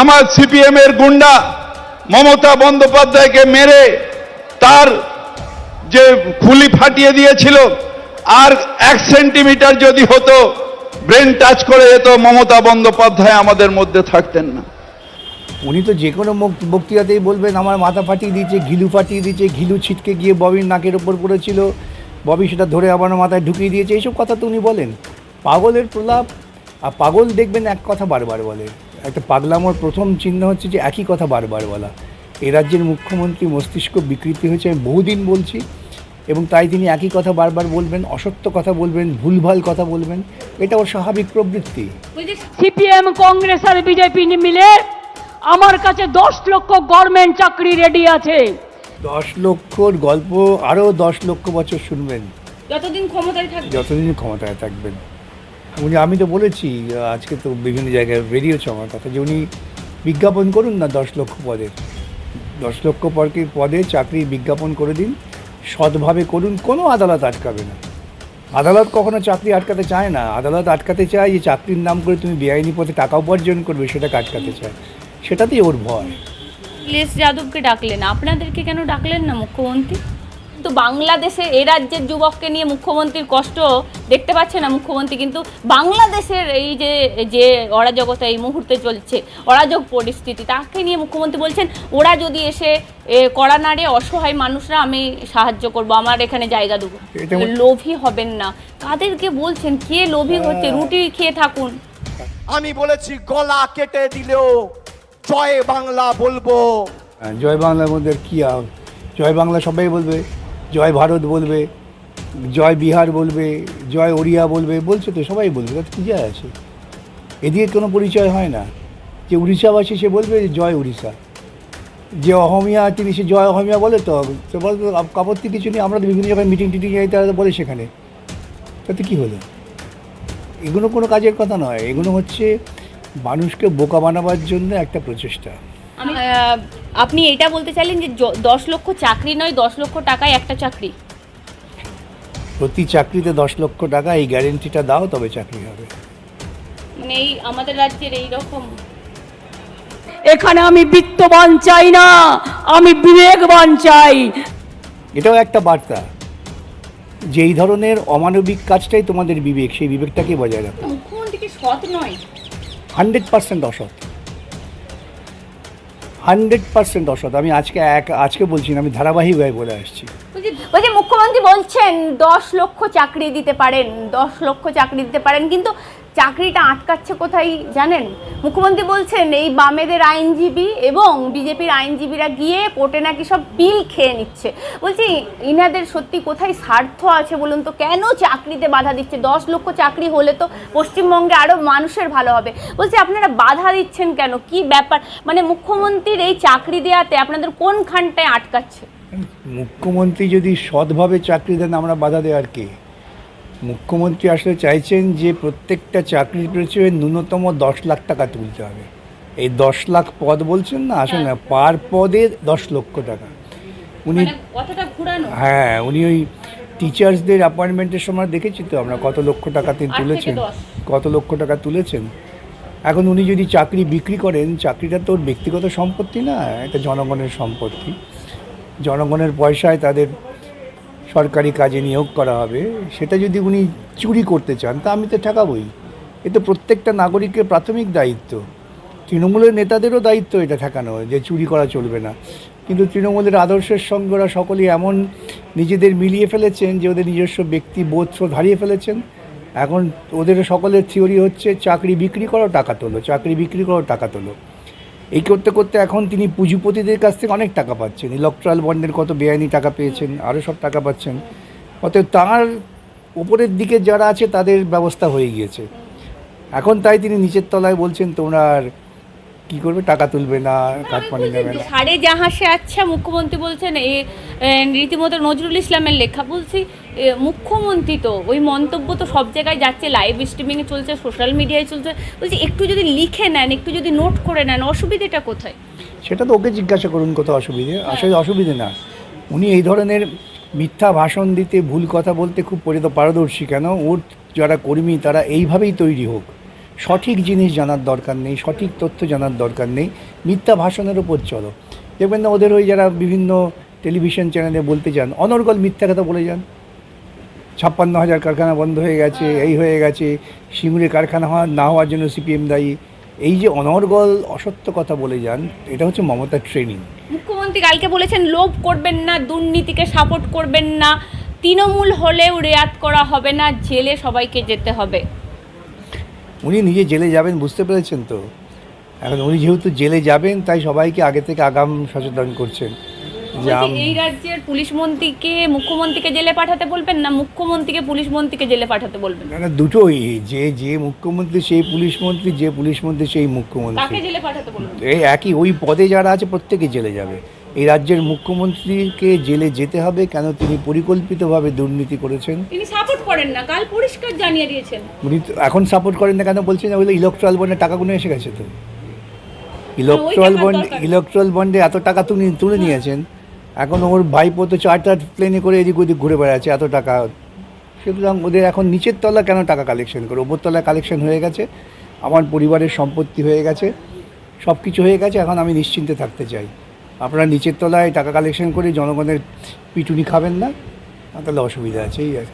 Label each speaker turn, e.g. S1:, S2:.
S1: আমার সিপিএম এর গুন্ডা মমতা বন্দ্যোপাধ্যায়কে মেরে তার যে ফুলি ফাটিয়ে দিয়েছিল, আর এক সেন্টিমিটার যদি হতো, ব্রেন টাচ করে যেত, মমতা বন্দ্যোপাধ্যায় আমাদের মধ্যে থাকতেন না।
S2: উনি তো যে কোনো বক্তৃতাতেই বলবেন, আমার মাথা ফাটিয়ে দিয়েছে, ঘিলু ফাটিয়ে দিয়েছে, ঘিলু ছিটকে গিয়ে ববির নাকের ওপর পড়েছিল। ববি সেটা ধরে আমার মাথায় ঢুকিয়ে দিয়েছে। এইসব কথা তো উনি বলেন। পাগলের প্রলাপ, আর পাগল দেখবেন এক কথা বারবার বলে। একটা পাগলামোর প্রথম চিহ্ন হচ্ছে যে একই কথা বারবার বলা। এ রাজ্যের মুখ্যমন্ত্রী মস্তিষ্ক বিকৃতি হয়েছে আমি বহুদিন বলছি এবং তাই তিনি একই কথা বারবার বলবেন অসত্য কথা বলবেন ভুলভাল কথা বলবেন এটা ওর স্বাভাবিক প্রবৃত্তি।
S3: সিপিএম কংগ্রেস আর বিজেপি মিলে আমার কাছে দশ লক্ষ গভর্নমেন্ট চাকরি রেডি আছে।
S2: দশ লক্ষর গল্প আরও দশ লক্ষ বছর শুনবেন।
S4: যতদিন ক্ষমতায় থাকবে।
S2: যতদিন ক্ষমতায় থাকবেন। উনি, আমি তো বলেছি আজকে তো বিভিন্ন জায়গায় বেরিয়েছে আমার কথা যে উনি বিজ্ঞাপন করুন না দশ লক্ষ পদের দশ লক্ষ পরকে পদে চাকরি বিজ্ঞাপন করে দিন, সৎভাবে করুন, কোনো আদালত আটকাবে না। আদালত কখনো চাকরি আটকাতে চায় না। আদালত আটকাতে চায় যে চাকরির নাম করে তুমি বেআইনি পথে টাকা উপার্জন করবে, সেটাকে আটকাতে চায়। সেটাতেই ওর ভয়
S4: লেস যাদবকে ডাকলেন, আপনাদেরকে কেন ডাকলেন না, মুখ্যমন্ত্রী? কিন্তু বাংলাদেশে এ রাজ্যের যুবককে নিয়ে মুখ্যমন্ত্রীর কষ্ট দেখতে পাচ্ছে না মুখ্যমন্ত্রী। কিন্তু বাংলাদেশের এই যে যে অরাজকতা এই মুহূর্তে চলছে অরাজক পরিস্থিতি তাকে নিয়ে মুখ্যমন্ত্রী বলছেন ওরা যদি এসে কড়া নাড়ে অসহায় মানুষরা আমি সাহায্য করব আমার এখানে জায়গা দেবো। লোভী হবেন না। কাদেরকে বলছেন কে লোভী হচ্ছে? রুটি খেয়ে থাকুন।
S5: আমি বলেছি গলা কেটে দিলেও জয় বাংলা বলব।
S2: হ্যাঁ, জয় বাংলার মধ্যে কী আর? জয় বাংলা সবাই বলবে। জয় ভারত বলবে, জয় বিহার বলবে, জয় ওড়িয়া বলবে, বলছে তো, সবাই বলবে, তাতে কী যায় আছে? এদিকে কোনো পরিচয় হয় না। যে উড়িষ্যাবাসী সে বলবে জয় উড়িষ্যা। যে অহমিয়া তিনি সে জয় অহমিয়া বলে তো আপত্তি কিছু নেই, আমরা বিভিন্ন জায়গায় মিটিং টিটিং যাই, তারা বলে সেখানে। তাতে কী হলো? এগুলো কোনো কাজের কথা নয়, এগুলো হচ্ছে মানুষকে বোকা বানাবার জন্য একটা প্রচেষ্টা।
S4: আপনি এটা বলতে চাইলেন যে দশ লক্ষ চাকরি নয় দশ লক্ষ টাকায় একটা চাকরি।
S2: প্রতি চাকরিতে দশ লক্ষ টাকা এই গ্যারেন্টিটা দাও তবে চাকরি হবে।
S4: মানে এই আমাদের রাজ্যের এই রকম।
S3: এখানে আমি বিত্তবান চাই না আমি বিবেকবান চাই।
S2: এটাও একটা বার্তা। যে এই ধরনের অমানবিক কাজটাই তোমাদের বিবেক সেই বিবেকটাকে বজায় রাখো।
S4: মুখ্যমন্ত্রী কি সৎ নয়।
S2: হান্ড্রেড পার্সেন্ট অসৎ। হান্ড্রেড পার্সেন্ট অসৎ আমি আজকে এক, আজকে বলছি না, আমি ধারাবাহিকভাবে বলে আসছি।
S4: বলছি মুখ্যমন্ত্রী বলছেন দশ লক্ষ চাকরি দিতে পারেন, দশ লক্ষ চাকরি দিতে পারেন, কিন্তু চাকরিটা আটকাচ্ছে কোথায় জানেন? মুখ্যমন্ত্রী বলছেন, এই বামেদের আইনজীবী এবং বিজেপির আইনজীবীরা গিয়ে কোর্টে নাকি সব বিল খেয়ে নিচ্ছে। বলছি ইনাদের সত্যি কোথায় স্বার্থ আছে বলুন তো? কেন চাকরিতে বাধা দিচ্ছে? দশ লক্ষ চাকরি হলে তো পশ্চিমবঙ্গে আরও মানুষের ভালো হবে। বলছি, আপনারা বাধা দিচ্ছেন কেন? কি ব্যাপার? মানে মুখ্যমন্ত্রীর এই চাকরি দেওয়াতে আপনাদের কোনখানটায় আটকাচ্ছে?
S2: মুখ্যমন্ত্রী যদি সৎভাবে চাকরি দেন, আমরা বাধা দেওয়ার কে? মুখ্যমন্ত্রী আসলে চাইছেন যে প্রত্যেকটা চাকরির পেছনে ন্যূনতম দশ লাখ টাকা তুলতে হবে। এই দশ লাখ পদ বলছেন না আসলে না পার পদে দশ লক্ষ টাকা। উনি
S4: মানে
S2: হ্যাঁ উনি ওই টিচার্সদের অ্যাপয়েন্টমেন্টের সময় দেখেছি তো আমরা কত লক্ষ টাকা তিনি তুলেছেন। কত লক্ষ টাকা তুলেছেন। এখন উনি যদি চাকরি বিক্রি করেন চাকরিটা তো ওর ব্যক্তিগত সম্পত্তি না এটা জনগণের সম্পত্তি। জনগণের পয়সায় তাদের সরকারি কাজে নিয়োগ করা হবে, সেটা যদি উনি চুরি করতে চান, তা আমি তো ঠেকাবই। এ তো প্রত্যেকটা নাগরিকের প্রাথমিক দায়িত্ব। তৃণমূলের নেতাদেরও দায়িত্ব এটা ঠেকানো, যে চুরি করা চলবে না। কিন্তু তৃণমূলের আদর্শের সঙ্গে ওরা সকলেই এমন নিজেদের মিলিয়ে ফেলেছেন যে ওদের নিজস্ব ব্যক্তি বোধ হারিয়ে ফেলেছেন। এখন ওদের সকলের থিওরি হচ্ছে, চাকরি বিক্রি করো, টাকা তোলো, চাকরি বিক্রি করো, টাকা তোলো। এই করতে করতে এখন তিনি পুঁজিপতিদের কাছ থেকে অনেক টাকা পাচ্ছেন। ইলেকট্রাল বন্ডের কত বেআইনি টাকা পেয়েছেন আরও সব টাকা পাচ্ছেন। অতএব তাঁর উপরের দিকে যারা আছে, তাদের ব্যবস্থা হয়ে গিয়েছে। এখন তাই তিনি নিচের তলায় বলছেন, তোমরা আর কী করবে? টাকা তুলবে না কাঠপানি নেবে না।
S4: সাড়ে জাহাসে আচ্ছা মুখ্যমন্ত্রী বলছেন এ রীতিমতো নজরুল ইসলামের লেখা বলছি মুখ্যমন্ত্রী তো ওই মন্তব্য তো সব জায়গায় যাচ্ছে লাইভ স্ট্রিমিংয়ে চলছে সোশ্যাল মিডিয়ায় চলছে। বলছি একটু যদি লিখে নেন একটু যদি নোট করে নেন অসুবিধাটা কোথায়?
S2: সেটা তো ওকে জিজ্ঞাসা করুন কোথাও অসুবিধে আসলে অসুবিধে না। উনি এই ধরনের মিথ্যা ভাষণ দিতে ভুল কথা বলতে খুব পারদর্শী। কেন? ওর যারা কর্মী তারা এইভাবেই তৈরি হোক। সঠিক জিনিস জানার দরকার নেই, সঠিক তথ্য জানার দরকার নেই, মিথ্যা ভাষণের ওপর চলো। দেখবেন না ওদের ওই যারা বিভিন্ন টেলিভিশন চ্যানেলে বলতে চান, অনর্গল মিথ্যা কথা বলে যান। ছাপ্পান্ন হাজার কারখানা বন্ধ হয়ে গেছে, এই হয়ে গেছে সিঙ্গুরে কারখানা হওয়া, না হওয়ার জন্য সিপিএম দায়ী। এই যে অনর্গল অসত্য কথা বলে যান, এটা হচ্ছে মমতার ট্রেনিং।
S4: মুখ্যমন্ত্রী কালকে বলেছেন, লোভ করবেন না, দুর্নীতিকে সাপোর্ট করবেন না, তৃণমূল হলেও রেয়াত করা হবে না, জেলে সবাইকে যেতে হবে।
S2: উনি নিজে জেলে যাবেন বুঝতে পেরেছেন তো? এখন উনি যেহেতু জেলে যাবেন তাই সবাইকে আগে থেকে আগাম সচেতন করছেন
S4: এই রাজ্যের পুলিশ মন্ত্রীকে মুখ্যমন্ত্রীকে জেলে পাঠাতে বলবেন না মুখ্যমন্ত্রীকে পুলিশ মন্ত্রীকে জেলে পাঠাতে বলবেন?
S2: না না দুটোই যে যে মুখ্যমন্ত্রী সেই পুলিশ মন্ত্রী যে পুলিশ মন্ত্রী সেই মুখ্যমন্ত্রী।
S4: জেলে পাঠাতে বলবেন?
S2: এই একই ওই পদে যারা আছে প্রত্যেকে জেলে যাবে। এই রাজ্যের মুখ্যমন্ত্রীকে জেলে যেতে হবে কেন তিনি পরিকল্পিতভাবে দুর্নীতি করেছেন?
S4: তিনি সাপোর্ট করেন না কাল পরিষ্কার জানিয়ে দিয়েছেন।
S2: উনি তো এখন সাপোর্ট করেন না কেন বলছেন? ওই ইলেকট্রাল বন্ডে টাকাগুলো এসে গেছে তো। Electoral bond. ইলেকট্রাল বন্ডে এত টাকা তুলে তুলে নিয়েছেন। এখন ওর ভাইপো তো চার্টার প্লেনে করে এদিক ওদিক ঘুরে বেড়াচ্ছে এত টাকা। সুতরাং ওদের এখন নিচের তলা কেন টাকা কালেকশন করে? ওপর তলায় কালেকশন হয়ে গেছে আমার পরিবারের সম্পত্তি হয়ে গেছে সব কিছু হয়ে গেছে এখন আমি নিশ্চিন্তে থাকতে চাই। আপনারা নিচের তলায় টাকা কালেকশন করে জনগণের পিটুনি খাবেন না, তাহলে অসুবিধা আছে এই কি।